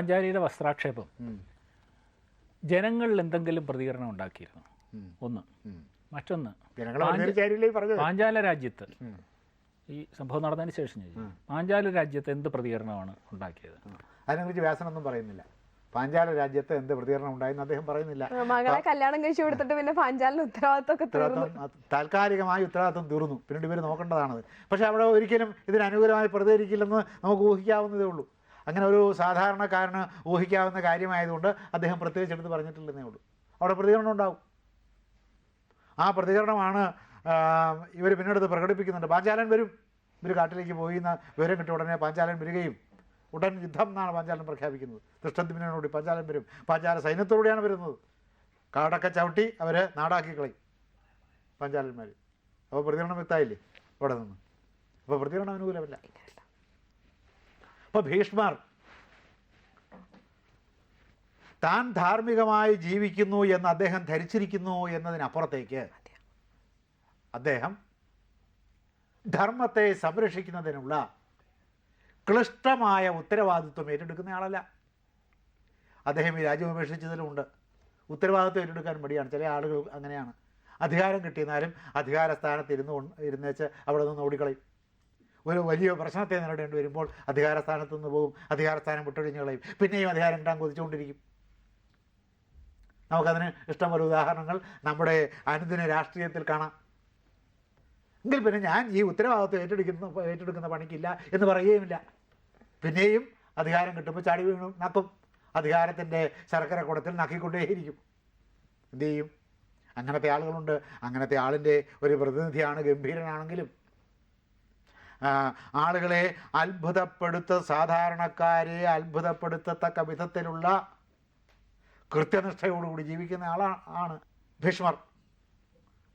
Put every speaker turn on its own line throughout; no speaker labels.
പാഞ്ചാലിയുടെ വസ്ത്രാക്ഷേപം. ജനങ്ങളിൽ എന്തെങ്കിലും പ്രതികരണം ഉണ്ടാക്കിയിരുന്നു? ഒന്ന്. മറ്റൊന്ന്. പാഞ്ചാല രാജ്യത്ത് ഈ സംഭവം നടന്നതിന് ശേഷം പാഞ്ചാല രാജ്യത്ത് എന്ത് പ്രതികരണമാണ് ഉണ്ടാക്കിയത്.
അതിനെക്കുറിച്ച് വ്യാസനൊന്നും പറയുന്നില്ല. പാഞ്ചാല രാജ്യത്ത് എന്ത് പ്രതികരണം ഉണ്ടായെന്ന് അദ്ദേഹം പറയുന്നില്ല.
മകളെ കല്യാണം കഴിച്ചു കൊടുത്തിട്ട് പിന്നെ പാഞ്ചാലിന് ഉത്തരവാദിത്തമൊക്കെ തീർന്നു.
ഉത്തരവാദിത്വം താൽക്കാലികമായി ഉത്തരവാദിത്വം തീർന്നു. പിന്നീട് ഇവർ നോക്കേണ്ടതാണത്. പക്ഷെ അവിടെ ഒരിക്കലും ഇതിന് അനുകൂലമായി പ്രതികരിക്കില്ലെന്ന് നമുക്ക് ഊഹിക്കാവുന്നതേ ഉള്ളൂ. അങ്ങനെ ഒരു സാധാരണക്കാരന് ഊഹിക്കാവുന്ന കാര്യമായതുകൊണ്ട് അദ്ദേഹം പ്രത്യേകിച്ച് എടുത്ത് പറഞ്ഞിട്ടില്ലെന്നേ ഉള്ളൂ. അവിടെ പ്രതികരണം ഉണ്ടാവും. ആ പ്രതികരണമാണ് ഇവർ പിന്നീട് പ്രകടിപ്പിക്കുന്നുണ്ട്. പാഞ്ചാലൻ വരും. ഇവർ കാട്ടിലേക്ക് പോയി എന്ന വിവരം കിട്ടിയ ഉടനെ പാഞ്ചാലൻ വരികയും ഉടൻ യുദ്ധം എന്നാണ് പാഞ്ചാലൻ പ്രഖ്യാപിക്കുന്നത്. ദൃഷ്ടദ്യുമ്നോട് പാഞ്ചാലൻ വരും. പാഞ്ചാല സൈന്യത്തോടെയാണ് വരുന്നത്. കാടൊക്കെ ചവിട്ടി അവർ നാടാക്കി കളയും പാഞ്ചാലന്മാർ അപ്പോൾ പ്രതികരണം വ്യക്തമായില്ലേ? ഇവിടെ നിന്ന്. അപ്പോൾ പ്രതികരണം അനുകൂലമല്ല. അപ്പോൾ ഭീഷ്മർ താൻ ധാർമ്മികമായി ജീവിക്കുന്നു എന്ന് അദ്ദേഹം ധരിച്ചിരിക്കുന്നു എന്നതിനപ്പുറത്തേക്ക് അദ്ദേഹം ധർമ്മത്തെ സംരക്ഷിക്കുന്നതിനുള്ള ക്ലിഷ്ടമായ ഉത്തരവാദിത്വം ഏറ്റെടുക്കുന്ന ആളല്ല. അദ്ദേഹം ഈ രാജ്യം ഉപേക്ഷിച്ചതിലുമുണ്ട് ഉത്തരവാദിത്വം ഏറ്റെടുക്കാൻ മടിയാണ്. ചില ആളുകൾ അങ്ങനെയാണ്. അധികാരം കിട്ടിയെന്നാലും അധികാര സ്ഥാനത്ത് ഇരുന്ന് ഇരുന്നേച്ച് അവിടെ നിന്ന് ഓടിക്കളയും. ഒരു വലിയ പ്രശ്നത്തെ നേരിടേണ്ടി വരുമ്പോൾ അധികാരസ്ഥാനത്ത് നിന്ന് പോകും. അധികാരസ്ഥാനം വിട്ടൊഴിഞ്ഞ് കളയും. പിന്നെയും അധികാരം രണ്ടാം കൊതിച്ചുകൊണ്ടിരിക്കും. നമുക്കതിന് ഇഷ്ടംപോലെ ഉദാഹരണങ്ങൾ നമ്മുടെ അനുദിന രാഷ്ട്രീയത്തിൽ കാണാം. എങ്കിൽ പിന്നെ ഞാൻ ഈ ഉത്തരവാദിത്വം ഏറ്റെടുക്കുന്ന ഏറ്റെടുക്കുന്ന പണിക്കില്ല എന്ന് പറയുകയുമില്ല. പിന്നെയും അധികാരം കിട്ടുമ്പോൾ ചാടി വീണു നക്കും. അധികാരത്തിന്റെ ശർക്കര കുടത്തിൽ നക്കിക്കൊണ്ടേയിരിക്കും. എന്തു ചെയ്യും? അങ്ങനത്തെ ആളുകളുണ്ട്. അങ്ങനത്തെ ആളിന്റെ ഒരു പ്രതിനിധിയാണ് ഗംഭീരനാണെങ്കിലും ആളുകളെ അത്ഭുതപ്പെടുത്ത സാധാരണക്കാരെ അത്ഭുതപ്പെടുത്തത്തക്ക വിധത്തിലുള്ള കൃത്യനിഷ്ഠയോടുകൂടി ജീവിക്കുന്ന ആളാണ് ആണ് ഭീഷ്മർ.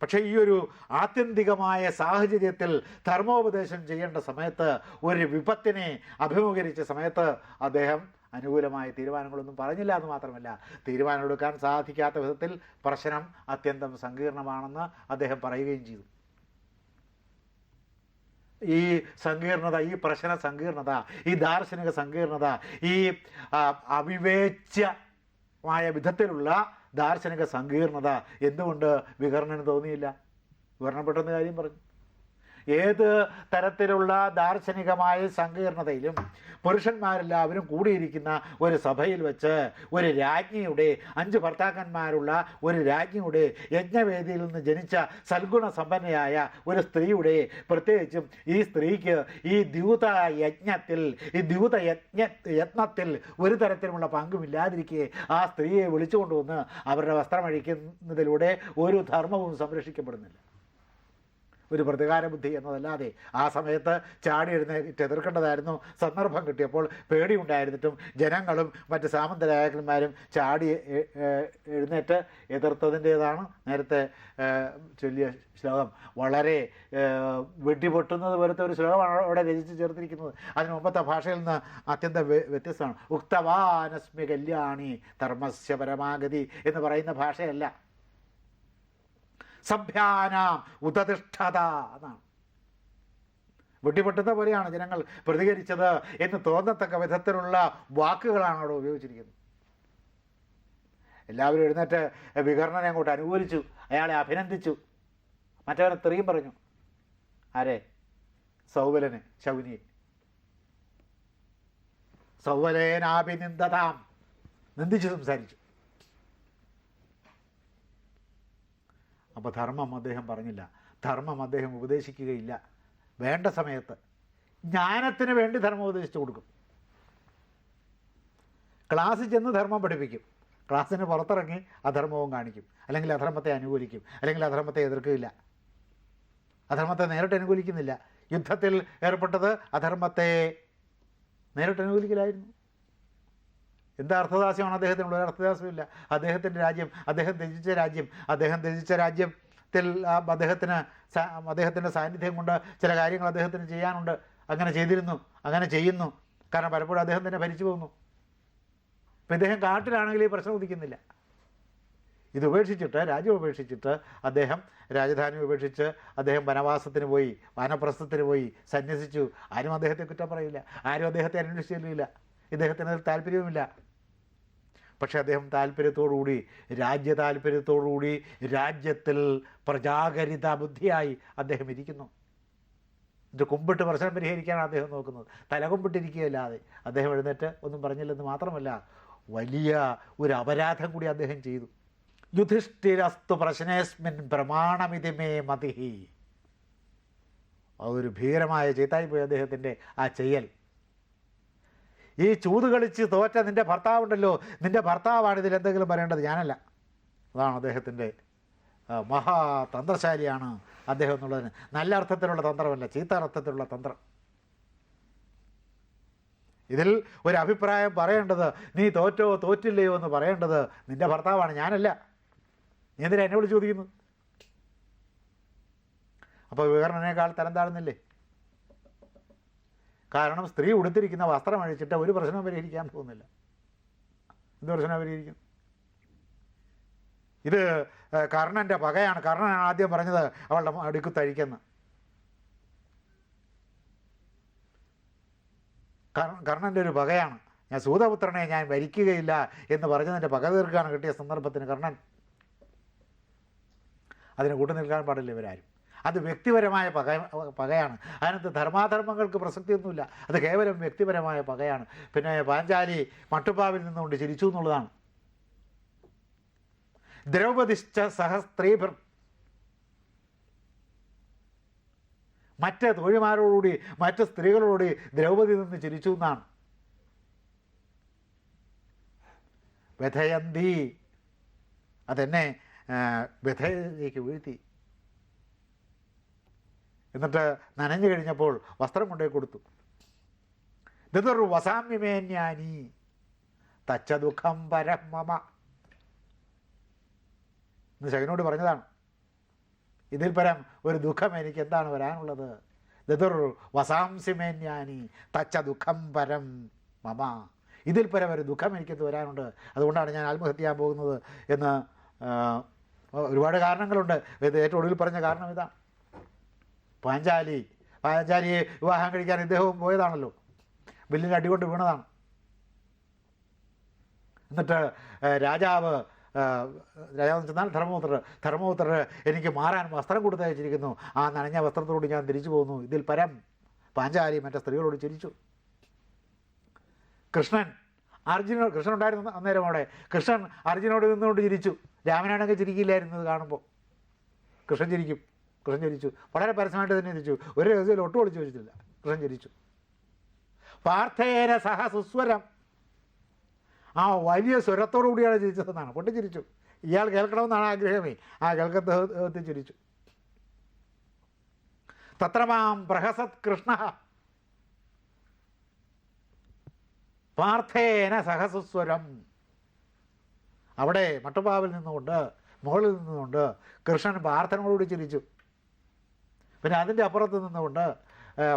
പക്ഷേ ഈ ഒരു ആത്യന്തികമായ സാഹചര്യത്തിൽ ധർമ്മോപദേശം ചെയ്യേണ്ട സമയത്ത് ഒരു വിപത്തിനെ അഭിമുഖീകരിച്ച സമയത്ത് അദ്ദേഹം അനുകൂലമായ തീരുമാനങ്ങളൊന്നും പറഞ്ഞില്ല എന്ന് മാത്രമല്ല തീരുമാനമെടുക്കാൻ സാധിക്കാത്ത വിധത്തിൽ പ്രശ്നം അത്യന്തം സങ്കീർണമാണെന്ന് അദ്ദേഹം പറയുകയും ചെയ്തു. ഈ സങ്കീർണത ഈ പ്രശ്ന സങ്കീർണത ഈ ദാർശനിക സങ്കീർണത ഈ അവിവേച്യമായ വിധത്തിലുള്ള ദാർശനിക സങ്കീർണത എന്തുകൊണ്ട് വികർണന് തോന്നിയില്ല? വികർണപ്പെട്ടെന്ന് കാര്യം പറഞ്ഞു. ഏത് തരത്തിലുള്ള ദാർശനികമായ സങ്കീർണതയിലും പുരുഷന്മാരെല്ലാവരും കൂടിയിരിക്കുന്ന ഒരു സഭയിൽ വെച്ച് ഒരു രാജ്ഞിയുടെ അഞ്ച് ഭർത്താക്കന്മാരുള്ള ഒരു രാജ്ഞിയുടെ യജ്ഞവേദിയിൽ നിന്ന് ജനിച്ച സൽഗുണ സമ്പന്നയായ ഒരു സ്ത്രീയുടെ പ്രത്യേകിച്ചും ഈ സ്ത്രീക്ക് ഈ ദ്യൂത യജ്ഞത്തിൽ ഈ ദ്യൂത യജ്ഞ യത്നത്തിൽ ഒരു തരത്തിലുമുള്ള പങ്കുമില്ലാതിരിക്കെ ആ സ്ത്രീയെ വിളിച്ചുകൊണ്ടുവന്ന് അവരുടെ വസ്ത്രമഴിക്കുന്നതിലൂടെ ഒരു ധർമ്മവും സംരക്ഷിക്കപ്പെടുന്നില്ല. ഒരു പ്രതികാര ബുദ്ധി എന്നതല്ലാതെ ആ സമയത്ത് ചാടി എഴുന്നേറ്റ് എതിർക്കേണ്ടതായിരുന്നു. സന്ദർഭം കിട്ടിയപ്പോൾ പേടിയുണ്ടായിരുന്നിട്ടും ജനങ്ങളും മറ്റ് സാമന്ത രാജാക്കന്മാരും ചാടി എഴുന്നേറ്റ് എതിർത്തതിന്റേതാണ് നേരത്തെ ചൊല്ലിയ ശ്ലോകം. വളരെ വെട്ടിപൊട്ടുന്നത് പോലത്തെ ഒരു ശ്ലോകമാണ് അവിടെ രചിച്ച് ചേർത്തിരിക്കുന്നത്. അതിന് മുമ്പത്തെ ഭാഷയിൽ നിന്ന് അത്യന്തം വ്യത്യസ്തമാണ്. ഉക്തവാനസ്മി കല്യാണി ധർമ്മസ്യ പരമാഗതി എന്ന് പറയുന്ന ഭാഷയല്ല. സഭ്യാനാം ഉദതിഷ്ഠത എന്നാണ്. വെട്ടിപ്പൊട്ടുന്ന പോലെയാണ് ജനങ്ങൾ പ്രതികരിച്ചത് എന്ന് തോന്നത്തക്ക വിധത്തിലുള്ള വാക്കുകളാണ് അവിടെ ഉപയോഗിച്ചിരിക്കുന്നത്. എല്ലാവരും എഴുന്നേറ്റ് വികർണനെ അങ്ങോട്ട് അനുകൂലിച്ചു അയാളെ അഭിനന്ദിച്ചു. മറ്റവരെ തെറിയും പറഞ്ഞു. ആരെ? സൗവലന് ശൗനിയെ. സൗവലേനാഭിനിന്ദതാം. നിന്ദിച്ചു സംസാരിച്ചു. അപ്പോൾ ധർമ്മം അദ്ദേഹം പറഞ്ഞില്ല. ധർമ്മം അദ്ദേഹം ഉപദേശിക്കുകയില്ല. വേണ്ട സമയത്ത് ജ്ഞാനത്തിന് വേണ്ടി ധർമ്മം ഉപദേശിച്ചു കൊടുക്കും. ക്ലാസ്സിൽ ചെന്ന് ധർമ്മം പഠിപ്പിക്കും. ക്ലാസ്സിന് പുറത്തിറങ്ങി അധർമ്മവും കാണിക്കും. അല്ലെങ്കിൽ അധർമ്മത്തെ അനുകൂലിക്കും. അല്ലെങ്കിൽ അധർമ്മത്തെ എതിർക്കുകയില്ല. അധർമ്മത്തെ നേരിട്ട് അനുകൂലിക്കുന്നില്ല. യുദ്ധത്തിൽ ഏർപ്പെട്ടത് അധർമ്മത്തെ നേരിട്ട് അനുകൂലിക്കലായിരുന്നു. എന്താ അർത്ഥദാസ്യമാണ് അദ്ദേഹത്തിനുള്ള ഒരു അർത്ഥദാസ്യമില്ല അദ്ദേഹത്തിന്റെ രാജ്യം അദ്ദേഹം ത്യജിച്ച രാജ്യം അദ്ദേഹം ത്യജിച്ച രാജ്യത്തിൽ അദ്ദേഹത്തിന് അദ്ദേഹത്തിന്റെ സാന്നിധ്യം കൊണ്ട് ചില കാര്യങ്ങൾ അദ്ദേഹത്തിന് ചെയ്യാനുണ്ട്. അങ്ങനെ ചെയ്തിരുന്നു അങ്ങനെ ചെയ്യുന്നു. കാരണം പലപ്പോഴും അദ്ദേഹം തന്നെ ഭരിച്ചു പോകുന്നു. ഇപ്പം ഇദ്ദേഹം കാട്ടിലാണെങ്കിൽ ഈ പ്രശ്നം ഉദിക്കുന്നില്ല. ഇത് ഉപേക്ഷിച്ചിട്ട് രാജ്യം ഉപേക്ഷിച്ചിട്ട് അദ്ദേഹം രാജധാനി ഉപേക്ഷിച്ച് അദ്ദേഹം വനവാസത്തിന് പോയി വാനപ്രസ്ഥത്തിന് പോയി സന്യസിച്ചു. ആരും അദ്ദേഹത്തെ കുറ്റം പറയില്ല. ആരും അദ്ദേഹത്തെ അന്വേഷിച്ചില്ല ഇദ്ദേഹത്തിന് താല്പര്യവുമില്ല. പക്ഷെ അദ്ദേഹം താല്പര്യത്തോടുകൂടി രാജ്യ താല്പര്യത്തോടുകൂടി രാജ്യത്തിൽ പ്രജാകരിത ബുദ്ധിയായി അദ്ദേഹം ഇരിക്കുന്നു. ഇത് കുമ്പിട്ട് പ്രശ്നം പരിഹരിക്കാനാണ് അദ്ദേഹം നോക്കുന്നത്. തലകുമ്പിട്ടിരിക്കുകയല്ലാതെ അദ്ദേഹം എഴുന്നേറ്റ് ഒന്നും പറഞ്ഞില്ലെന്ന് മാത്രമല്ല വലിയ ഒരു അപരാധം കൂടി അദ്ദേഹം ചെയ്തു. യുധിഷ്ഠിരസ്തു പ്രശ്നേസ്മിൻ പ്രമാണമിതി മേ മതിഹി. അതൊരു ഭീകരമായ ചെയ്തായിപ്പോയി അദ്ദേഹത്തിന്റെ ആ ചെയ്യൽ. ഈ ചൂത് കളിച്ച് തോറ്റ നിന്റെ ഭർത്താവുണ്ടല്ലോ നിന്റെ ഭർത്താവാണ് ഇതിൽ എന്തെങ്കിലും പറയേണ്ടത്? ഞാനല്ല. അതാണ് അദ്ദേഹത്തിന്റെ മഹാ മഹാതന്ത്രശാലിയാണ് അദ്ദേഹം എന്നുള്ളതിന്. നല്ല അർത്ഥത്തിലുള്ള തന്ത്രമല്ല ചീത്ത അർത്ഥത്തിലുള്ള തന്ത്രം. ഇതിൽ ഒരു അഭിപ്രായം പറയേണ്ടത് നീ തോറ്റോ തോറ്റില്ലയോ എന്ന് പറയേണ്ടത് നിന്റെ ഭർത്താവാണ്. ഞാനല്ല. നീ എന്തിനാ എന്നെ വിളിച്ച് ചോദിക്കുന്നത്? അപ്പോൾ വിവരണനേക്കാൾ തരം താഴ്ന്നില്ലേ? കാരണം സ്ത്രീ ഉടുത്തിരിക്കുന്ന വസ്ത്രം അഴിച്ചിട്ട് ഒരു പ്രശ്നവും പരിഹരിക്കാൻ പോകുന്നില്ല. എന്ത് പ്രശ്നം പരിഹരിക്കും ഇത് കർണന്റെ പകയാണ്. കർണനാണ് ആദ്യം പറഞ്ഞത് അവളുടെ അടുക്കുത്തഴിക്കെന്ന്. തഴിക്കുന്ന കർണന്റെ ഒരു പകയാണ്. ഞാൻ സൂതപുത്രനെ ഞാൻ വരിക്കുകയില്ല എന്ന് പറഞ്ഞതിന്റെ പക തീർക്കാണ് കിട്ടിയ സന്ദർഭത്തിന് കർണൻ. അതിനെ കൂട്ടു നിൽക്കാൻ പാടില്ല ഇവരാരും. അത് വ്യക്തിപരമായ പക പകയാണ്. അതിനകത്ത് ധർമാധർമ്മങ്ങൾക്ക് പ്രസക്തിയൊന്നുമില്ല. അത് കേവലം വ്യക്തിപരമായ പകയാണ്. പിന്നെ പാഞ്ചാലി മട്ടുപ്പാവിൽ നിന്നുകൊണ്ട് ചിരിച്ചു എന്നുള്ളതാണ്. ദ്രൗപതിശ്ച സഹസ്ത്രീഭർ മറ്റ് തോഴിമാരോടുകൂടി മറ്റ് സ്ത്രീകളോടുകൂടി ദ്രൗപതി നിന്ന് ചിരിച്ചു എന്നാണ്. വ്യഥയന്തി. അതെന്നെ വ്യഥയിലേക്ക് വീഴ്ത്തി. എന്നിട്ട് നനഞ്ഞു കഴിഞ്ഞപ്പോൾ വസ്ത്രം കൊണ്ടേ കൊടുത്തു. ഇതൊരു വസാമ്യമേന്യാനി? തച്ച ദുഃഖം പരം മമ. എന്ന് ശകനോട് പറഞ്ഞതാണ് ഇതിൽ പരം ഒരു ദുഃഖം എനിക്ക് എന്താണ് വരാനുള്ളത്? ദുർ വസാംസിമേന്യാനി തച്ച ദുഃഖം പരം മമ. ഇതിൽ പരം ഒരു ദുഃഖം എനിക്കത് വരാനുണ്ട്. അതുകൊണ്ടാണ് ഞാൻ ആത്മഹത്യ ചെയ്യാൻ പോകുന്നത് എന്ന് ഒരുപാട് കാരണങ്ങളുണ്ട്. ഏറ്റവും ഒടുവിൽ പറഞ്ഞ കാരണം ഇതാ പാഞ്ചാലി പാഞ്ചാലിയെ വിവാഹം കഴിക്കാൻ ഇദ്ദേഹവും പോയതാണല്ലോ. ബില്ലിന് അടികൊണ്ട് വീണതാണ്. എന്നിട്ട് രാജാവ് രാജാവ് ചെന്നാൽ ധർമ്മപുത്രർ ധർമ്മപുത്രർ എനിക്ക് മാറാൻ വസ്ത്രം കൊടുത്തയച്ചിരിക്കുന്നു ആ നനഞ്ഞ വസ്ത്രത്തോട് ഞാൻ തിരിച്ചു പോകുന്നു. ഇതിൽ പരം പാഞ്ചാലി മറ്റേ സ്ത്രീകളോട് ചിരിച്ചു. കൃഷ്ണൻ അർജുനോട് കൃഷ്ണൻ ഉണ്ടായിരുന്നു അന്നേരം അവിടെ. കൃഷ്ണൻ അർജുനോട് നിന്നുകൊണ്ട് ചിരിച്ചു. രാമനാണെങ്കിൽ ചിരിക്കില്ലായിരുന്നു ഇത് കാണുമ്പോൾ. കൃഷ്ണൻ ചിരിക്കും. കൃഷ്ണൻ ചരിച്ചു വളരെ പരസ്യമായിട്ട് തന്നെ ചിരിച്ചു ഒരു രഹസ്യം ഒട്ടു ഒളിച്ചു വെച്ചിട്ടില്ല. കൃഷ്ണൻ ചരിച്ചു പാർത്ഥേന സഹ സുസ്വരം. ആ വലിയ സ്വരത്തോടു കൂടിയാണ് ചിരിച്ചതെന്നാണ് പൊട്ടി ചിരിച്ചു. ഇയാൾ കേൾക്കണമെന്നാണ് ആഗ്രഹമേ. ആ കേൾക്കത്തെ ചിരിച്ചു. തത്രമാം പ്രഹസത് കൃഷ്ണ. പാർത്ഥേന സഹസുസ്വരം അവിടെ മട്ടുപാവിൽ നിന്നുകൊണ്ട് മുകളിൽ നിന്നുകൊണ്ട് കൃഷ്ണൻ പാർത്ഥനോടുകൂടി ചിരിച്ചു. പിന്നെ അതിന്റെ അപ്പുറത്ത് നിന്നുകൊണ്ട്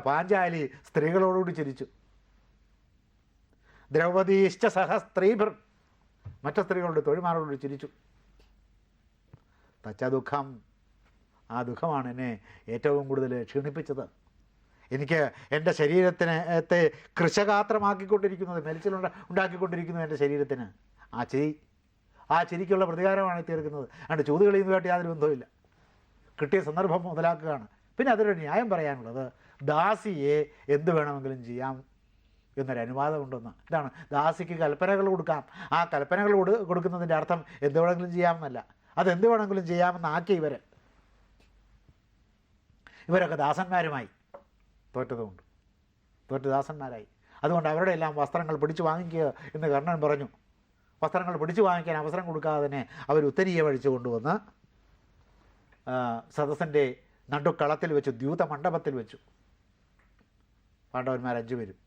പാഞ്ചാലി സ്ത്രീകളോടുകൂടി ചിരിച്ചു. ദ്രൗപദീശ്ച സഹ സ്ത്രീഭർ മറ്റു സ്ത്രീകളുടെ തൊഴിമാരോടുകൂടി ചിരിച്ചു. തച്ച ദുഃഖം. ആ ദുഃഖമാണ് എന്നെ ഏറ്റവും കൂടുതൽ ക്ഷീണിപ്പിച്ചത്. എനിക്ക് എന്റെ ശരീരത്തിന് ത്തെ കൃശഗാത്രമാക്കിക്കൊണ്ടിരിക്കുന്നത് മെലിച്ചിലുണ്ട ഉണ്ടാക്കിക്കൊണ്ടിരിക്കുന്നു എന്റെ ശരീരത്തിന്. ആ ചിരി ആ ചിരിക്കുള്ള പ്രതികാരമാണ് തീർക്കുന്നത്. അതുകൊണ്ട് കാട്ടി യാതൊരു ബന്ധവുമില്ല. കിട്ടിയ സന്ദർഭം മുതലാക്കുകയാണ്. പിന്നെ അതിലൊരു ന്യായം പറയാനുള്ളത് ദാസിയെ എന്ത് വേണമെങ്കിലും ചെയ്യാം എന്നൊരു അനുവാദമുണ്ടെന്ന് ഇതാണ് ദാസിക്ക് കൽപ്പനകൾ കൊടുക്കാം. ആ കൽപ്പനകൾ കൊടു കൊടുക്കുന്നതിന്റെ അർത്ഥം എന്ത് വേണമെങ്കിലും ചെയ്യാമെന്നല്ല. അതെന്ത് വേണമെങ്കിലും ചെയ്യാമെന്ന് ആക്കി ഇവരെ. ഇവരൊക്കെ ദാസന്മാരുമായി തോറ്റതുകൊണ്ട്. തോറ്റ ദാസന്മാരായി. അതുകൊണ്ട് അവരുടെ എല്ലാം വസ്ത്രങ്ങൾ പിടിച്ചു വാങ്ങിക്കുക എന്ന് കർണൻ പറഞ്ഞു. വസ്ത്രങ്ങൾ പിടിച്ചു വാങ്ങിക്കാൻ അവസരം കൊടുക്കാതെ തന്നെ അവർ ഉത്തരീയ വഴിച്ചു കൊണ്ടുവന്ന് സദസ്സിന്റെ നടുക്കളത്തിൽ വെച്ചു ദ്യൂത മണ്ഡപത്തിൽ വെച്ചു. പാണ്ഡവന്മാർ അഞ്ചുപേരും.